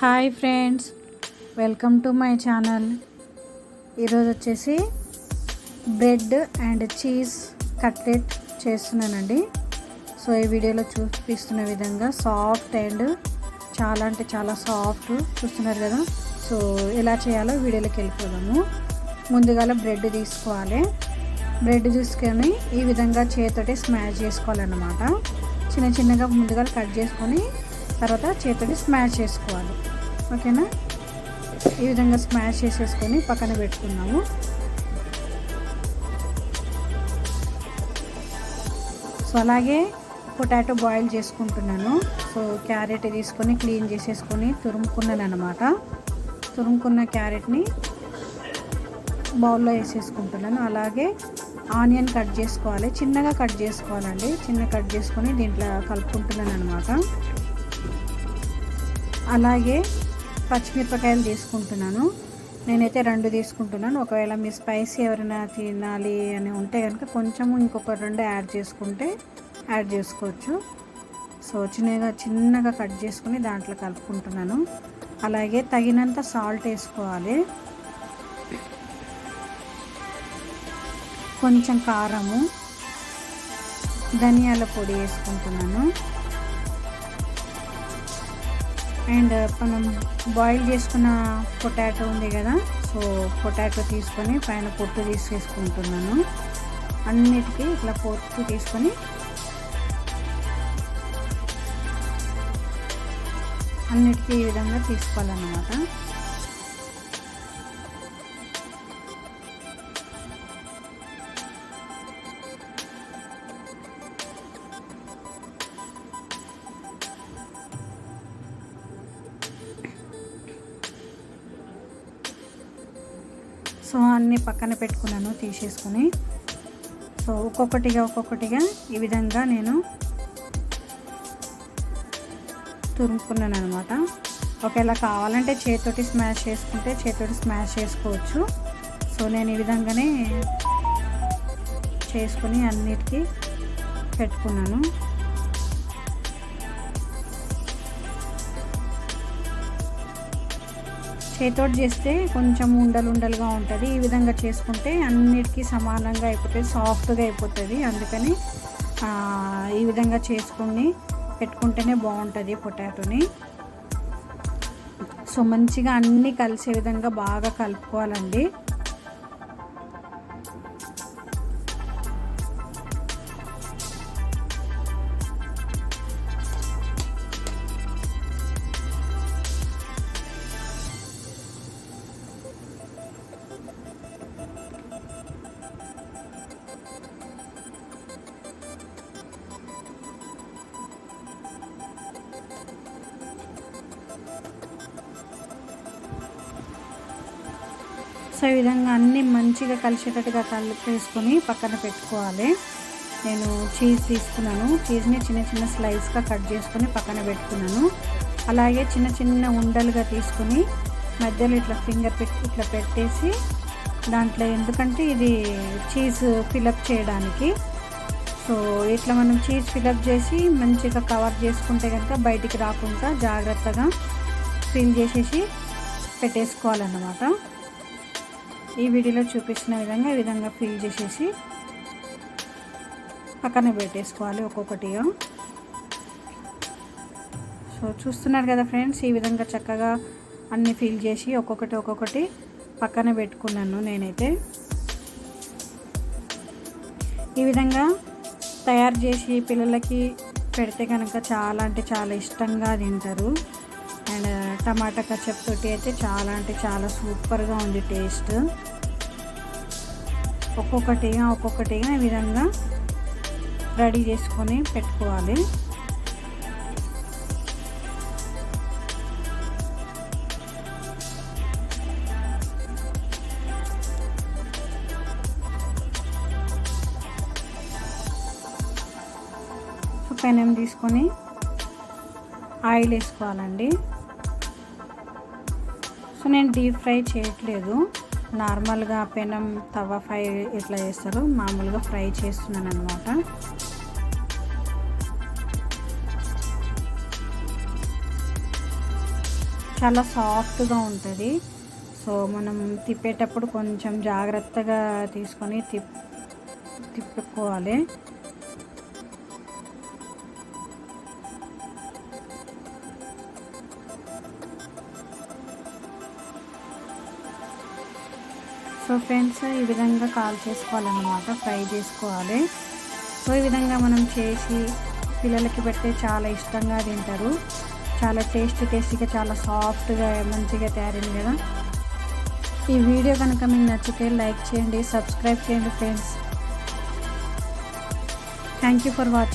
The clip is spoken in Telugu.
Hi friends welcome to my channel. ఈరోజు వచ్చేసి బ్రెడ్ అండ్ చీజ్ కట్లెట్ చేస్తున్నానండి. సో ఈ వీడియోలో చూపిస్తున్న విధంగా సాఫ్ట్ అండ్ చాలా అంటే చాలా సాఫ్ట్ చూస్తున్నారు కదా. సో ఎలా చేయాలో వీడియోలోకి వెళ్ళిపోదాము. ముందుగా బ్రెడ్ తీసుకోవాలి. బ్రెడ్ తీసుకొని ఈ విధంగా చేతితోటి స్మాష్ చేసుకోవాలన్నమాట. చిన్న చిన్నగా ముందుగా కట్ చేసుకొని తర్వాత చేతితోటి స్మాష్ చేసుకోవాలి. ఓకేనా? ఈ విధంగా స్మాష్ చేసేసుకొని పక్కన పెట్టుకున్నాము సో అలాగే పొటాటో బాయిల్ చేసుకుంటున్నాను. సో క్యారెట్ తీసుకొని క్లీన్ చేసేసుకొని తురుముకున్నాను అనమాట తురుముకున్న క్యారెట్ని బౌల్లో వేసేసుకుంటున్నాను. అలాగే ఆనియన్ కట్ చేసుకోవాలి. చిన్నగా కట్ చేసుకోవాలండి. చిన్న కట్ చేసుకొని దీంట్లో కలుపుకుంటున్నాను అనమాట అలాగే పచ్చిమిరపకాయలు తీసుకుంటున్నాను. నేనైతే రెండు తీసుకుంటున్నాను. ఒకవేళ మీ స్పైసీ ఎవరైనా తినాలి అని ఉంటే కనుక కొంచెము ఇంకొక రెండు యాడ్ చేసుకుంటే యాడ్ చేసుకోవచ్చు. సో చిన్నగా చిన్నగా కట్ చేసుకుని దాంట్లో కలుపుకుంటున్నాను. అలాగే తగినంత సాల్ట్ వేసుకోవాలి. కొంచెం కారము ధనియాల పొడి వేసుకుంటున్నాను. అండ్ మనం బాయిల్ చేసుకున్న పొటాటో ఉంది కదా సో పొటాటో తీసుకొని పైన పొట్టు తీసేసుకుంటున్నాను. అన్నిటికీ ఇట్లా పొట్టు తీసుకొని అన్నిటికీ ఈ విధంగా తీసుకోవాలన్నమాట. సో అన్నీ పక్కన పెట్టుకున్నాను తీసేసుకుని. సో ఒక్కొక్కటిగా ఒక్కొక్కటిగా ఈ విధంగా నేను తురుముకున్నాను అనమాట ఒకవేళ కావాలంటే చేతితోటి స్మాష్ చేసుకుంటే చేతితోటి స్మాష్ చేసుకోవచ్చు. సో నేను ఈ విధంగానే చేసుకుని అన్నిటికీ పెట్టుకున్నాను. చేతోటి చేస్తే కొంచెం ఉండలు ఉండలుగా ఉంటుంది. ఈ విధంగా చేసుకుంటే అన్నిటికీ సమానంగా అయిపోతుంది సాఫ్ట్గా అయిపోతుంది. అందుకని ఈ విధంగా చేసుకొని పెట్టుకుంటేనే బాగుంటుంది పొటాటోని. సో మంచిగా అన్నీ కలిసే విధంగా బాగా కలుపుకోవాలండి. సో ఈ విధంగా అన్నీ మంచిగా కలిసేటట్టుగా కలిపేసుకొని పక్కన పెట్టుకోవాలి. నేను చీజ్ తీసుకున్నాను. చీజ్ని చిన్న చిన్న స్లైస్గా కట్ చేసుకొని పక్కన పెట్టుకున్నాను. అలాగే చిన్న చిన్న ఉండలుగా తీసుకొని మధ్యలో ఇట్లా ఫింగర్ పెట్టి ఇట్లా పెట్టేసి దాంట్లో ఎందుకంటే ఇది చీజ్ ఫిలప్ చేయడానికి. సో ఇట్లా మనం చీజ్ ఫిలప్ చేసి మంచిగా కవర్ చేసుకుంటే కనుక బయటికి రాకుండా జాగ్రత్తగా ఫిల్ చేసేసి పెట్టేసుకోవాలన్నమాట. ఈ వీడియోలో చూపించిన విధంగా ఈ విధంగా ఫిల్ చేసేసి పక్కన పెట్టేసుకోవాలి ఒక్కొక్కటిగా. సో చూస్తున్నారు కదా ఫ్రెండ్స్ ఈ విధంగా చక్కగా అన్ని ఫిల్ చేసి ఒక్కొక్కటి ఒక్కొక్కటి పక్కన పెట్టుకున్నాను నేనైతే. ఈ విధంగా తయారు చేసి పిల్లలకి పెడితే కనుక చాలా అంటే చాలా ఇష్టంగా తింటారు. అండ్ టమాటా కచప్ తోటి అయితే చాలా అంటే చాలా సూపర్గా ఉంది టేస్ట్. ఒక్కొక్కటిగా ఒక్కొక్కటిగా ఈ విధంగా రెడీ చేసుకొని పెట్టుకోవాలి. పెనం తీసుకొని ఆయిల్ వేసుకోవాలండి. సో నేను డీప్ ఫ్రై చేయట్లేదు. నార్మల్గా పెనం తవ ఫ్రై ఎట్లా చేస్తారో మామూలుగా ఫ్రై చేస్తున్నాను అనమాట చాలా సాఫ్ట్గా ఉంటుంది. సో మనం తిప్పేటప్పుడు కొంచెం జాగ్రత్తగా తీసుకొని తిప్ తిప్పుకోవాలి. సో ఫ్రెండ్స్ ఈ విధంగా కాల్ చేసుకోవాలన్నమాట. ఫ్రై చేసుకోవాలి. సో ఈ విధంగా మనం చేసి పిల్లలకి పెడితే చాలా ఇష్టంగా తింటారు. చాలా టేస్ట్ టేస్టీగా చాలా సాఫ్ట్గా మంచిగా తయారైంది కదా. ఈ వీడియో కనుక మీకు నచ్చితే లైక్ చేయండి సబ్స్క్రైబ్ చేయండి friends. Thank you for watching